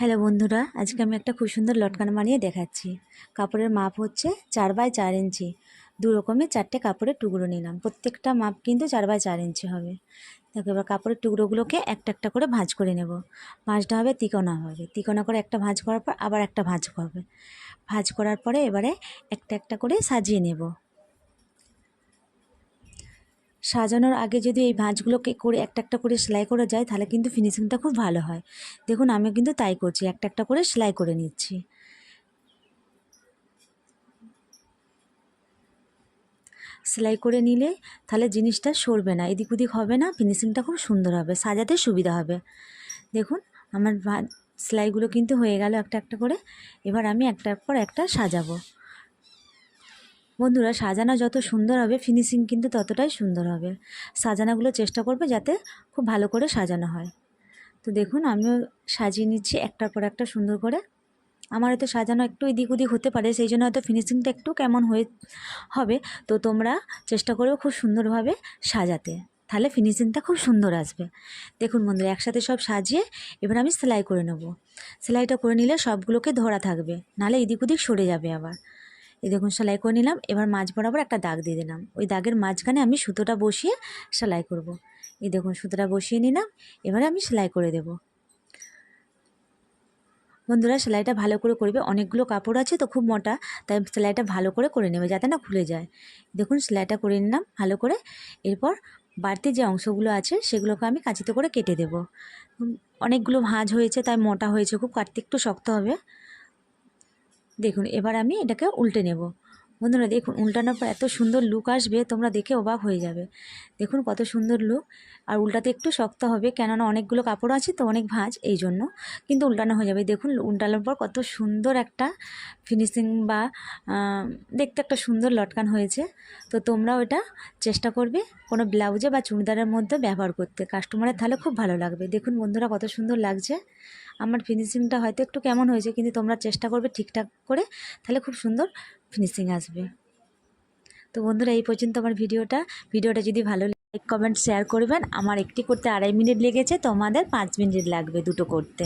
Hello বন্ধুরা, আজকে আমি একটা খুব সুন্দর লটকান বানিয়ে দেখাচ্ছি। কাপড়ের মাপ হচ্ছে চার বাই চার ইঞ্চি। দু রকমের চারটে কাপড়ের টুকরো নিলাম। প্রত্যেকটা মাপ কিন্তু চার বাই চার ইঞ্চি হবে। দেখো, এবার কাপড়ের টুকরোগুলোকে একটা একটা করে ভাঁজ করে নেব। ভাঁজটা হবে তিকোনা হবে। তিকোনা করে একটা ভাঁজ করার পর আবার একটা ভাঁজ হবে ভাঁজ করার পরে এবারে একটা একটা করে সাজিয়ে নেব। সাজানোর আগে যদি এই ভাঁজগুলোকে করে একটা একটা করে সেলাই করা যায়, তাহলে কিন্তু ফিনিশিংটা খুব ভালো হয়। দেখুন আমি কিন্তু তাই করছি, একটা একটা করে সেলাই করে নিচ্ছি। সেলাই করে নিলে তাহলে জিনিসটা সরবে না, এদিক ওদিক হবে না, ফিনিশিংটা খুব সুন্দর হবে, সাজাতে সুবিধা হবে। দেখুন, আমার সেলাইগুলো কিন্তু হয়ে গেল একটা একটা করে, এবার আমি একটার পর একটা সাজাবো। বন্ধুরা, সাজানো যত সুন্দর হবে ফিনিশিং কিন্তু ততটাই সুন্দর হবে। সাজানোগুলো চেষ্টা করবে যাতে খুব ভালো করে সাজানো হয়। তো দেখুন, আমিও সাজিয়ে নিচ্ছি একটার পর একটা সুন্দর করে। আমার হয়তো সাজানো একটু এদিক ওদিক হতে পারে, সেই জন্য হয়তো ফিনিশিংটা একটু কেমন হয়ে হবে। তো তোমরা চেষ্টা করবে খুব সুন্দরভাবে সাজাতে। তাহলে ফিনিশিংটা খুব সুন্দর আসবে। দেখুন বন্ধুরা, একসাথে সব সাজিয়ে এবার আমি সেলাই করে নেব। সেলাইটা করে নিলে সবগুলোকে ধরা থাকবে, নাহলে এদিক ওদিক সরে যাবে আবার। এই দেখুন সেলাই করে নিলাম। এবার মাঝ বরাবর একটা দাগ দিয়ে দিলাম। ওই দাগের মাঝখানে আমি সুতোটা বসিয়ে সেলাই করব। এই দেখুন সুতোটা বসিয়ে নিলাম। এবারে আমি সেলাই করে দেব। বন্ধুরা, সেলাইটা ভালো করে করবে। অনেকগুলো কাপড় আছে তো খুব মোটা, তাই সেলাইটা ভালো করে করে নেবে যাতে না খুলে যায়। দেখুন সেলাইটা করে নিলাম ভালো করে। এরপর বাড়তি যে অংশগুলো আছে সেগুলোকে আমি কাঁচিতে করে কেটে দেব। অনেকগুলো ভাঁজ হয়েছে, তাই মোটা হয়েছে, খুব কাটতে একটু শক্ত হবে। দেখুন, এবার আমি এটাকে উল্টে নেব। বন্ধুরা, দেখুন, উল্টানোর পর এত সুন্দর লুক আসবে, তোমরা দেখে অবাক হয়ে যাবে। দেখুন, কত সুন্দর লুক আর উল্টাতে একটু শক্ত হবে, কেননা অনেকগুলো কাপড় আছে তো, অনেক ভাঁজ, এই জন্য কিন্তু উল্টানো হয়ে যাবে। দেখুন, উল্টানোর পর কত সুন্দর একটা ফিনিশিং বা দেখতে একটা সুন্দর লটকান হয়েছে। তো তোমরাও এটা চেষ্টা করবে কোনো ব্লাউজে বা চুড়িদারের মধ্যে ব্যবহার করতে। কাস্টমারের তাহলে খুব ভালো লাগবে। দেখুন, বন্ধুরা, কত সুন্দর লাগছে। আমার ফিনিশিংটা হয়তো একটু কেমন হয়েছে, কিন্তু তোমরা চেষ্টা করবে ঠিকঠাক করে, তাহলে খুব সুন্দর ফিনিশিং আসবে। তো বন্ধুরা, এই পর্যন্ত আমার ভিডিওটা। ভিডিওটা যদি ভালো লাইক কমেন্ট শেয়ার করবেন। আমার একটি করতে আড়াই মিনিট লেগেছে, তোমাদের পাঁচ মিনিট লাগবে দুটো করতে।